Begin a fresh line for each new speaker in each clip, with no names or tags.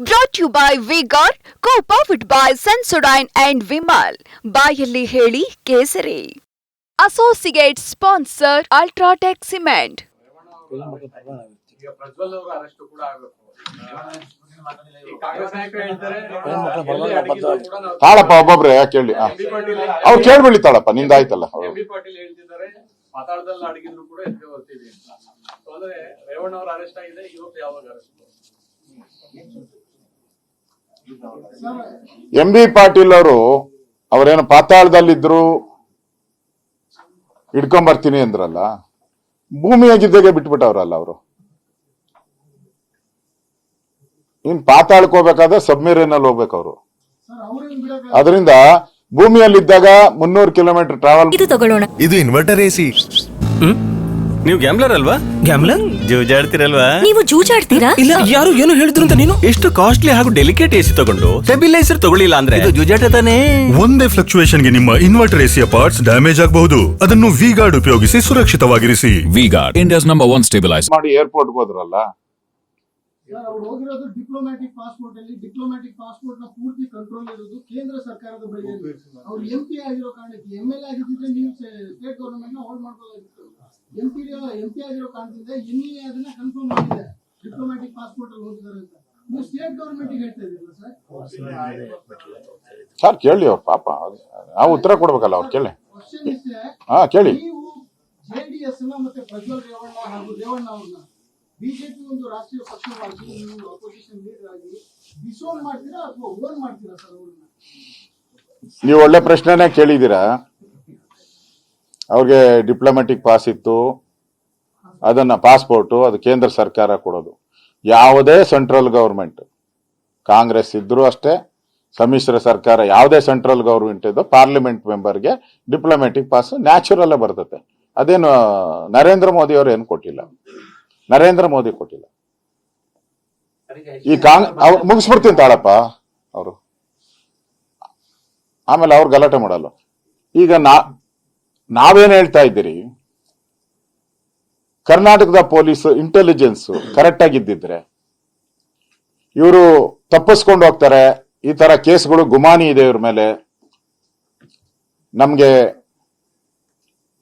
Brought you by Vigor co powered by Sensodyne and Vimal ಬಾಯಲ್ಲಿ ಹೇಳಿ ಕೇಸರಿ. Associate sponsor UltraTech cement
ತಾಳಪ್ಪ ಒಬ್ಬೊಬ್ರೆ
ಕೇಳಿ?
ಅವ್ರು ಕೇಳ್ಬಿಡಿ ತಾಳಪ್ಪ ನಿಂದಾಯ್ತಲ್ಲ
ಪಾತಾಳದಲ್ಲಿ ಅಡಗಿದ್ರು ಕೂಡ ಎದ್ದೆ ಬರ್ತೀವಿ ಅಂತ. ಅಂದ್ರೆ ರೇವಣ್ಣ ಅವ್ರ ಅರೆಸ್ಟ್ ಆಗಿದೆ ಇವತ್ತು ಯಾವಾಗ ಅರೆಸ್ಟ್
ಎಂ ಬಿ ಪಾಟೀಲ್ ಅವರು ಅವರೇನು ಪಾತಾಳದಲ್ಲಿದ್ರು ಹಿಡ್ಕೊಂಡ್ ಬರ್ತೀನಿ ಅಂದ್ರಲ್ಲ ಭೂಮಿಯಾಗಿದ್ದಾಗೆ ಬಿಟ್ಬಿಟ್ಟವ್ರಲ್ಲ ಅವರು. ಇನ್ ಪಾತಾಳಕ್ಕೆ ಹೋಗ್ಬೇಕಾದ್ರೆ ಸಬ್ಮೇರಿಯನ್ ಅಲ್ಲಿ ಹೋಗ್ಬೇಕು ಅವರು. ಅದರಿಂದ ಭೂಮಿಯಲ್ಲಿದ್ದಾಗ ಮುನ್ನೂರು ಕಿಲೋಮೀಟರ್ ಟ್ರಾವೆಲ್
ಇದು ತಗೊಳ್ಳೋಣ.
ಇದು ಇನ್ವರ್ಟರ್ ಎಸಿ
ನೀವು ಗ್ಯಾಮ್ಲರ್ ಅಲ್ವಾ?
ಗ್ಯಾಮ್ಲರ್
ಜೂಜಾಡ್ತಿರಲ್ವಾ?
ನೀವು ಜೂಜಾಡ್ತೀರಾ?
ಇಲ್ಲ ಯಾರು ಏನು ಹೇಳಿದ್ರು ಅಂತ ನೀನು?
ಎಷ್ಟು ಕಾಸ್ಟ್ಲಿ ಹಾಗೂ ಡೆಲಿಕೇಟ್ ಎಸಿ ತಗೊಂಡು ಸ್ಟೆಬಿಲೈಸರ್ ತಗೊಳ್ಳಿಲ್ಲ ಅಂದ್ರೆ? ಇದು ಜೂಜಾಟ ತಾನೇ?
ಒಂದೇ ಫ್ಲಕ್ಚುಯೇಷನ್ಗೆ ನಿಮ್ಮ ಇನ್ವರ್ಟರ್ ಎಸಿಯ ಪಾರ್ಟ್ಸ್ ಡ್ಯಾಮೇಜ್ ಆಗಬಹುದು. ಅದನ್ನು ವಿ ಗಾರ್ಡ್ ಉಪಯೋಗಿಸಿ ಸುರಕ್ಷಿತವಾಗಿರಿಸಿ.
V Guard India's number one stabilizer.
ಮಾಡಿ ಏರ್ಪೋರ್ಟ್ ಹೋದ್ರಲ್ಲ?
ಅವ್ರು ಹೋಗಿರೋದು ಡಿಪ್ಲೊಮ್ಯಾಟಿಕ್ ಪಾಸ್ಪೋರ್ಟ್ ಅಲ್ಲಿ. ಡಿಪ್ಲೊಮ್ಯಾಟಿಕ್ ಪಾಸ್ಪೋರ್ಟ್ನ ಪೂರ್ತಿ ಕಂಟ್ರೋಲ್ ಇರೋದು ಕೇಂದ್ರ ಸರ್ಕಾರದ ಬಳಿ ಅವ್ರು ಎಂ ಪಿ ಆಗಿರೋ ಕಾರಣಕ್ಕೆ ಎಂ ಎಲ್ ಆಗಿದ್ರೆ ನೀವು ಸ್ಟೇಟ್ ಗವರ್ನಮೆಂಟ್ನ ಹೋಲ್ಡ್ ಮಾಡ್ಕೊಳ್ಳೋದಿತ್ತು ಎಂ ಪಿ ಎಂ ಪಿ ಆಗಿರೋ ಕಾರಣದಿಂದ ಎನ್ ಇ ಅದನ್ನ ಕನ್ಫರ್ಮ್ ಮಾಡಿದೆ ಡಿಪ್ಲೊಮ್ಯಾಟಿಕ್ ಪಾಸ್ಪೋರ್ಟ್ ಅಲ್ಲಿ ಹೋಗಿದ್ದಾರೆ ಅಂತ. ನೀವು ಸ್ಟೇಟ್ ಗವರ್ನಮೆಂಟ್ ಹೇಳ್ತಾ ಇದೀರಲ್ಲ ಸರ್
ಸರ್ ಕೇಳಿ ಅವ್ರು ಪಾಪ. ನಾವು ಉತ್ತರ ಕೊಡ್ಬೇಕಲ್ಲ ಅವ್ರು ಕೇಳಿ. ಹಾ ಕೇಳಿ.
ನೀವು ಜೆಡಿಎಸ್ನ ಮತ್ತೆ ಪ್ರಜ್ವಲ್ ರೇವಣ್ಣ ಹಾಗೂ ರೇವಣ್ಣ ಅವ್ರನ್ನ ಬಿಜೆಪಿ ಒಂದು ರಾಷ್ಟ್ರೀಯ ಪಕ್ಷವಾಗಿ ನೀವು ಅಪೋಸಿಷನ್ ಲೀಡರ್ ಆಗಿ ಡಿಸೋನ್ ಮಾಡ್ತೀರಾ ಅಥವಾ ಓನ್ ಮಾಡ್ತೀರಾ ಸರ್ ಅವ್ರನ್ನ?
ನೀವು ಒಳ್ಳೆ ಪ್ರಶ್ನೆನೇ ಕೇಳಿದ್ದೀರಾ. ಅವ್ರಿಗೆ ಡಿಪ್ಲೊಮ್ಯಾಟಿಕ್ ಪಾಸ್ ಇತ್ತು. ಅದನ್ನ ಪಾಸ್ಪೋರ್ಟು ಅದು ಕೇಂದ್ರ ಸರ್ಕಾರ ಕೊಡೋದು. ಯಾವುದೇ ಸೆಂಟ್ರಲ್ ಗೌರ್ಮೆಂಟ್ ಕಾಂಗ್ರೆಸ್ ಇದ್ರೂ ಅಷ್ಟೇ, ಸಮ್ಮಿಶ್ರ ಸರ್ಕಾರ ಯಾವುದೇ ಸೆಂಟ್ರಲ್ ಗೌರ್ಮೆಂಟ್ ಇದ್ದು ಪಾರ್ಲಿಮೆಂಟ್ ಮೆಂಬರ್ಗೆ ಡಿಪ್ಲೊಮ್ಯಾಟಿಕ್ ಪಾಸ್ ನ್ಯಾಚುರಲ್ ಬರ್ತದೆ ಅದೇನು ನರೇಂದ್ರ ಮೋದಿ ಅವರು ಏನು ಕೊಟ್ಟಿಲ್ಲ. ನರೇಂದ್ರ ಮೋದಿ ಕೊಟ್ಟಿಲ್ಲ. ಈ ಕಾಂಗ್ ಮುಗಿಸ್ಬಿಡ್ತೀನಿ ತಾಳಪ್ಪ ಅವರು. ಆಮೇಲೆ ಅವ್ರು ಗಲಾಟೆ ಮಾಡಲ್ಲ. ಈಗ ನಾ ನಾವೇನ್ ಹೇಳ್ತಾ ಇದ್ದೀರಿ? ಕರ್ನಾಟಕದ ಪೊಲೀಸ್ ಇಂಟೆಲಿಜೆನ್ಸ್ ಕರೆಕ್ಟ್ ಆಗಿದ್ದಿದ್ರೆ ಇವರು ತಪ್ಪಿಸ್ಕೊಂಡು ಹೋಗ್ತಾರೆ, ಈ ತರ ಕೇಸ್ಗಳು ಗುಮಾನಿ ಇದೆ ಇವ್ರ ಮೇಲೆ, ನಮ್ಗೆ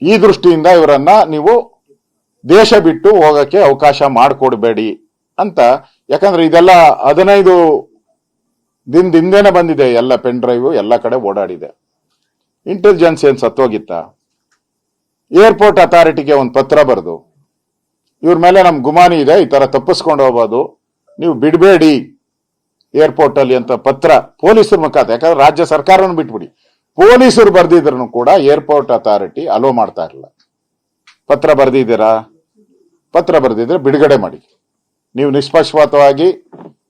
ಈ ದೃಷ್ಟಿಯಿಂದ ಇವರನ್ನ ನೀವು ದೇಶ ಬಿಟ್ಟು ಹೋಗಕ್ಕೆ ಅವಕಾಶ ಮಾಡಿಕೊಡ್ಬೇಡಿ ಅಂತ, ಯಾಕಂದ್ರೆ ಇದೆಲ್ಲ ಹದಿನೈದು ದಿನದಿಂದೇನೆ ಬಂದಿದೆ, ಎಲ್ಲ ಪೆನ್ ಡ್ರೈವ್ ಎಲ್ಲ ಕಡೆ ಓಡಾಡಿದೆ. ಇಂಟೆಲಿಜೆನ್ಸ್ ಏನ್ ಸತ್ತೋಗಿತ್ತ? ಏರ್ಪೋರ್ಟ್ ಅಥಾರಿಟಿಗೆ ಒಂದು ಪತ್ರ ಬರೆದು, ಇವ್ರ ಮೇಲೆ ನಮ್ ಗುಮಾನಿ ಇದೆ, ಈ ತರ ತಪ್ಪಿಸ್ಕೊಂಡು ಹೋಗ್ಬೋದು ನೀವು ಬಿಡಬೇಡಿ ಏರ್ಪೋರ್ಟ್ ಅಲ್ಲಿ ಅಂತ ಪತ್ರ ಪೊಲೀಸರ ಮುಖಾಂತರ, ಯಾಕಂದ್ರೆ ರಾಜ್ಯ ಸರ್ಕಾರವನ್ನು ಬಿಟ್ಬಿಡಿ. ಪೊಲೀಸರು ಬರ್ದಿದ್ರು ಕೂಡ ಏರ್ಪೋರ್ಟ್ ಅಥಾರಿಟಿ ಅಲೋ ಮಾಡ್ತಾ ಇರಲಿಲ್ಲ. ಪತ್ರ ಬರ್ದಿದ್ದೀರಾ? ಪತ್ರ ಬರ್ದಿದ್ರೆ ಬಿಡುಗಡೆ ಮಾಡಿ. ನೀವು ನಿಷ್ಪಕ್ಷಪಾತವಾಗಿ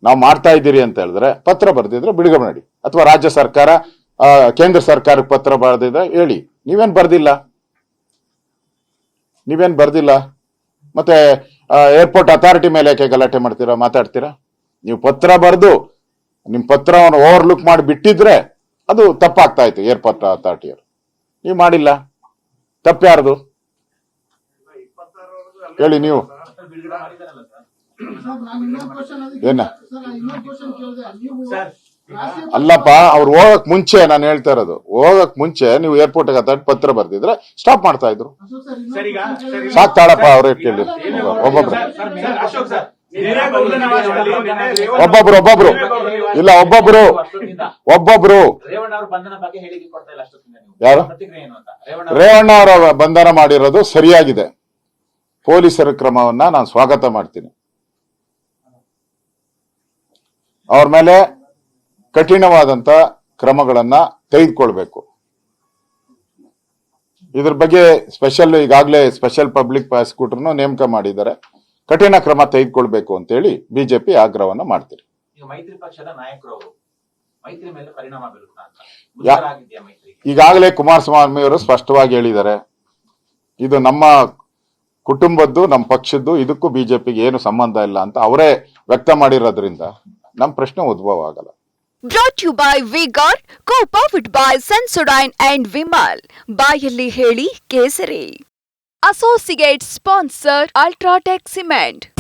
ನಾವು ಮಾಡ್ತಾ ಇದ್ದೀರಿ ಅಂತ ಹೇಳಿದ್ರೆ ಪತ್ರ ಬರ್ದಿದ್ರೆ ಬಿಡುಗಡೆ ಮಾಡಿ. ಅಥವಾ ರಾಜ್ಯ ಸರ್ಕಾರ ಕೇಂದ್ರ ಸರ್ಕಾರಕ್ಕೆ ಪತ್ರ ಬರೆದಿದ್ರೆ ಹೇಳಿ. ನೀವೇನು ಬರ್ದಿಲ್ಲ? ನೀವೇನ್ ಬರ್ದಿಲ್ಲ? ಮತ್ತೆ ಏರ್ಪೋರ್ಟ್ ಅಥಾರಿಟಿ ಮೇಲೆ ಯಾಕೆ ಗಲಾಟೆ ಮಾಡ್ತೀರಾ ಮಾತಾಡ್ತೀರಾ? ನೀವು ಪತ್ರ ಬರೆದು ನಿಮ್ಮ ಪತ್ರವನ್ನು ಓವರ್ಲುಕ್ ಮಾಡಿ ಬಿಟ್ಟಿದ್ರೆ ಅದು ತಪ್ಪಾಗ್ತಾ ಇತ್ತು ಏರ್ಪೋರ್ಟ್ ಅಥಾರಿಟಿಯವರು ನೀವು ಮಾಡಿಲ್ಲ? ತಪ್ಪು ಯಾರ್ದು ಹೇಳಿ ನೀವು.
ಸರ್ ನಾನು ಇನ್ನೊಂದು ಕ್ವಶನ್
ಏನ? ಅಲ್ಲಪ್ಪ ಅವ್ರು ಹೋಗಕ್ ಮುಂಚೆ ನಾನು ಹೇಳ್ತಾ ಇರೋದು. ಹೋಗಕ್ ಮುಂಚೆ ನೀವು ಏರ್ಪೋರ್ಟ್ ಅಥಾರಿಟಿ ಪತ್ರ ಬರ್ದಿದ್ರೆ ಸ್ಟಾಪ್ ಮಾಡ್ತಾ ಇದ್ರು.
ಸಾಕ್ತಾಳಪ್ಪ ಅವ್ರ.
ಸಾಕ್ ತಾಳಪ್ಪ ಕೇಳಿ. ಒಬ್ಬೊಬ್ರು. ಒಬ್ಬೊಬ್ರು ಒಬ್ಬೊಬ್ರು. ಇಲ್ಲ ಒಬ್ಬೊಬ್ರು. ಒಬ್ಬೊಬ್ರು.
ರೇವಣ್ಣ ಅವ್ರ ಬಂಧನ ಬಗ್ಗೆ ಹೇಳಿಕೆ ಕೊಡ್ತಾ ಇಲ್ಲ ಅಷ್ಟೊತ್ತಿಂದ ನೀವು.
ಯಾರು?
ಪ್ರತಿಕ್ರಿಯೆ ಏನು ಅಂತ? ರೇವಣ್ಣ
ರೇವಣ್ಣ ಅವರ ಬಂಧನ ಮಾಡಿರೋದು ಸರಿಯಾಗಿದೆ. ಪೊಲೀಸರ ಕ್ರಮವನ್ನ ನಾನು ಸ್ವಾಗತ ಮಾಡ್ತೀನಿ. ಅವ್ರ ಮೇಲೆ ಕಠಿಣವಾದಂತ ಕ್ರಮಗಳನ್ನ ತೆಗೆದುಕೊಳ್ಬೇಕು. ಇದ್ರ ಬಗ್ಗೆ ಸ್ಪೆಷಲ್ ಈಗಾಗಲೇ ಸ್ಪೆಷಲ್ ಪಬ್ಲಿಕ್ ಪ್ರಾಸಿಕ್ಯೂಟರ್ನು ನೇಮಕ ಮಾಡಿದ್ದಾರೆ. ಕಠಿಣ ಕ್ರಮ ತೆಗೆದುಕೊಳ್ಬೇಕು ಅಂತೇಳಿ ಬಿಜೆಪಿ ಆಗ್ರಹವನ್ನ ಮಾಡ್ತೀರಿ.
ಮೈತ್ರಿ ಪಕ್ಷದ ನಾಯಕರು ಮೈತ್ರಿ ಮೇಲೆ ಪರಿಣಾಮ ಬೀರುತ್ತಾ ಅಂತ.
ಯಾ-
ಮುಜುಗರಾಗಿದ್ಯಾ ಮೈತ್ರಿಗೆ?
ಈಗಾಗಲೇ ಕುಮಾರಸ್ವಾಮಿ ಅವರು ಸ್ಪಷ್ಟವಾಗಿ ಹೇಳಿದ್ದಾರೆ. ಇದು ನಮ್ಮ ಕುಟುಂಬದ್ದು ನಮ್ಮ ಪಕ್ಷದ್ದು ಇದಕ್ಕೂ ಬಿಜೆಪಿಗೆ ಏನು ಸಂಬಂಧ ಇಲ್ಲ ಅಂತ ಅವರೇ ವ್ಯಕ್ತ ಮಾಡಿರೋದ್ರಿಂದ ನಮ್ಮ ಪ್ರಶ್ನೆ ಉದ್ಭವ ಆಗಲ್ಲ.
Brought you by V Guard co powered by Sensodyne and Vimal ಬಾಯಲ್ಲಿ ಹೇಳಿ ಕೇಸರಿ. Associate sponsor UltraTech cement